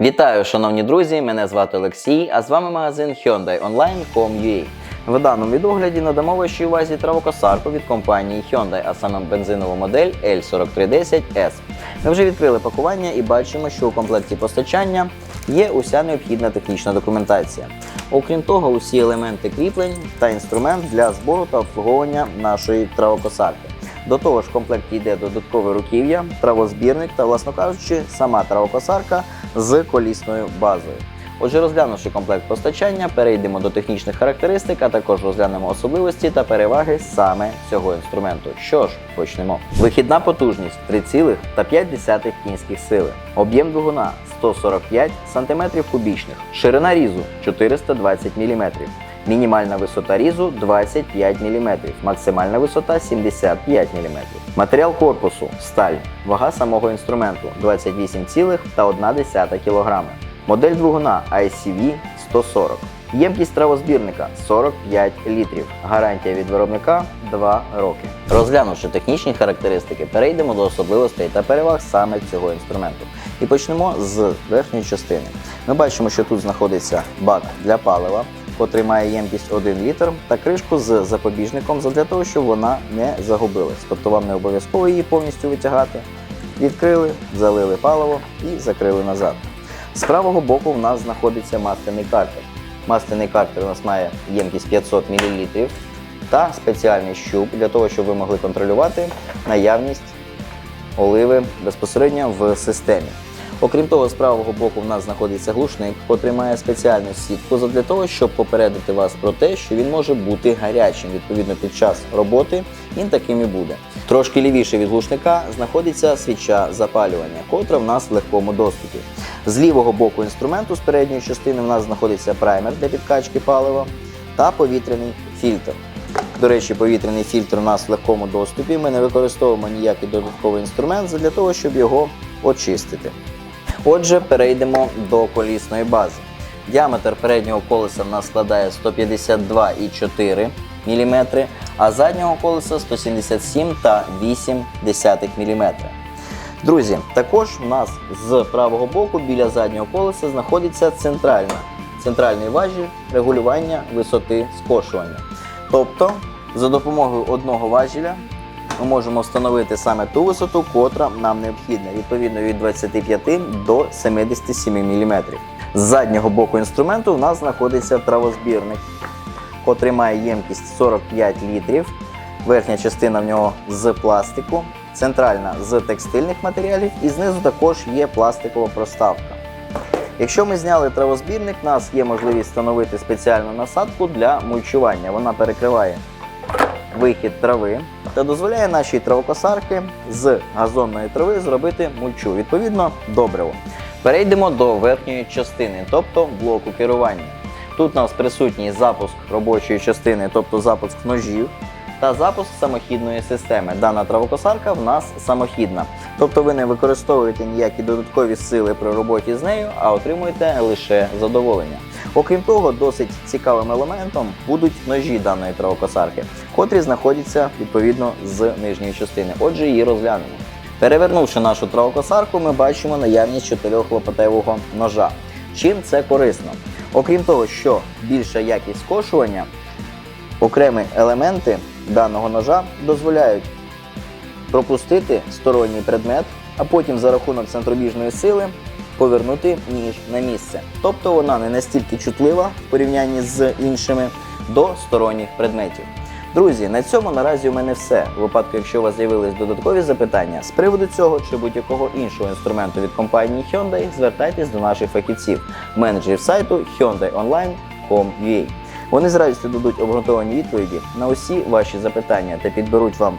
Вітаю, шановні друзі! Мене звати Олексій, а з вами магазин Hyundai Online.com.ua. В даному відогляді надамо вашій увазі травокосарку від компанії Hyundai, а саме бензинову модель L4310S. Ми вже відкрили пакування і бачимо, що у комплекті постачання є уся необхідна технічна документація. Окрім того, усі елементи кріплень та інструмент для збору та обслуговування нашої травокосарки. До того ж, в комплекті йде додаткове руків'я, травозбірник та, власно кажучи, сама травокосарка з колісною базою. Отже, розглянувши комплект постачання, перейдемо до технічних характеристик, а також розглянемо особливості та переваги саме цього інструменту. Що ж, почнемо. Вихідна потужність 3,5 кінських сили, об'єм двигуна 145 см кубічних, ширина різу 420 мм. Мінімальна висота різу 25 мм, максимальна висота 75 мм. Матеріал корпусу сталь, вага самого інструменту 28,1 кг. Модель двигуна ICV 140. Ємкість травозбірника 45 літрів. Гарантія від виробника 2 роки. Розглянувши технічні характеристики, перейдемо до особливостей та переваг саме цього інструменту. І почнемо з верхньої частини. Ми бачимо, що тут знаходиться бак для палива, котрий має ємкість 1 літр, та кришку з запобіжником для того, щоб вона не загубилась. Тобто вам не обов'язково її повністю витягати. Відкрили, залили паливо і закрили назад. З правого боку в нас знаходиться масляний картер. Масляний картер у нас має ємкість 500 мл та спеціальний щуп для того, щоб ви могли контролювати наявність оливи безпосередньо в системі. Окрім того, з правого боку в нас знаходиться глушник, котрий має спеціальну сітку для того, щоб попередити вас про те, що він може бути гарячим. Відповідно, під час роботи він таким і буде. Трошки лівіше від глушника знаходиться свіча запалювання, котра в нас в легкому доступі. З лівого боку інструменту, з передньої частини, в нас знаходиться праймер для підкачки палива та повітряний фільтр. До речі, повітряний фільтр у нас в легкому доступі. Ми не використовуємо ніякий додатковий інструмент для того, щоб його очистити. Отже, перейдемо до колісної бази. Діаметр переднього колеса в нас складає 152,4 мм, а заднього колеса 177,8 мм. Друзі, також у нас з правого боку біля заднього колеса знаходиться центральна, центральний важіль регулювання висоти скошування. Тобто, за допомогою одного важіля ми можемо встановити саме ту висоту, котра нам необхідна, відповідно від 25 до 77 мм. З заднього боку інструменту в нас знаходиться травозбірник, котрий має ємкість 45 літрів. Верхня частина в нього з пластику, центральна з текстильних матеріалів і знизу також є пластикова проставка. Якщо ми зняли травозбірник, у нас є можливість встановити спеціальну насадку для мульчування. Вона перекриває вихід трави та дозволяє нашій травокосарки з газонної трави зробити мульчу, відповідно, добриво. Перейдемо до верхньої частини, тобто блоку керування. Тут у нас присутній запуск робочої частини, тобто запуск ножів, та запуск самохідної системи. Дана травокосарка в нас самохідна. Тобто ви не використовуєте ніякі додаткові сили при роботі з нею, а отримуєте лише задоволення. Окрім того, досить цікавим елементом будуть ножі даної травокосарки, котрі знаходяться відповідно з нижньої частини. Отже, її розглянемо. Перевернувши нашу травокосарку, ми бачимо наявність чотирьохлопатевого ножа. Чим це корисно? Окрім того, що більша якість скошування, окремі елементи даного ножа дозволяють пропустити сторонній предмет, а потім за рахунок центробіжної сили повернути ніж на місце. Тобто вона не настільки чутлива в порівнянні з іншими до сторонніх предметів. Друзі, на цьому наразі у мене все. У випадку, якщо у вас з'явились додаткові запитання з приводу цього чи будь-якого іншого інструменту від компанії Hyundai, звертайтесь до наших фахівців, менеджерів сайту hyundaionline.com.ua. Вони з радістю дадуть обґрунтовані відповіді на усі ваші запитання та підберуть вам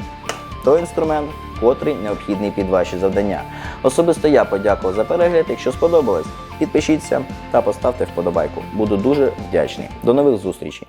той інструмент, котрий необхідний під ваші завдання. Особисто я подякував за перегляд. Якщо сподобалось, підпишіться та поставте вподобайку. Буду дуже вдячний. До нових зустрічей!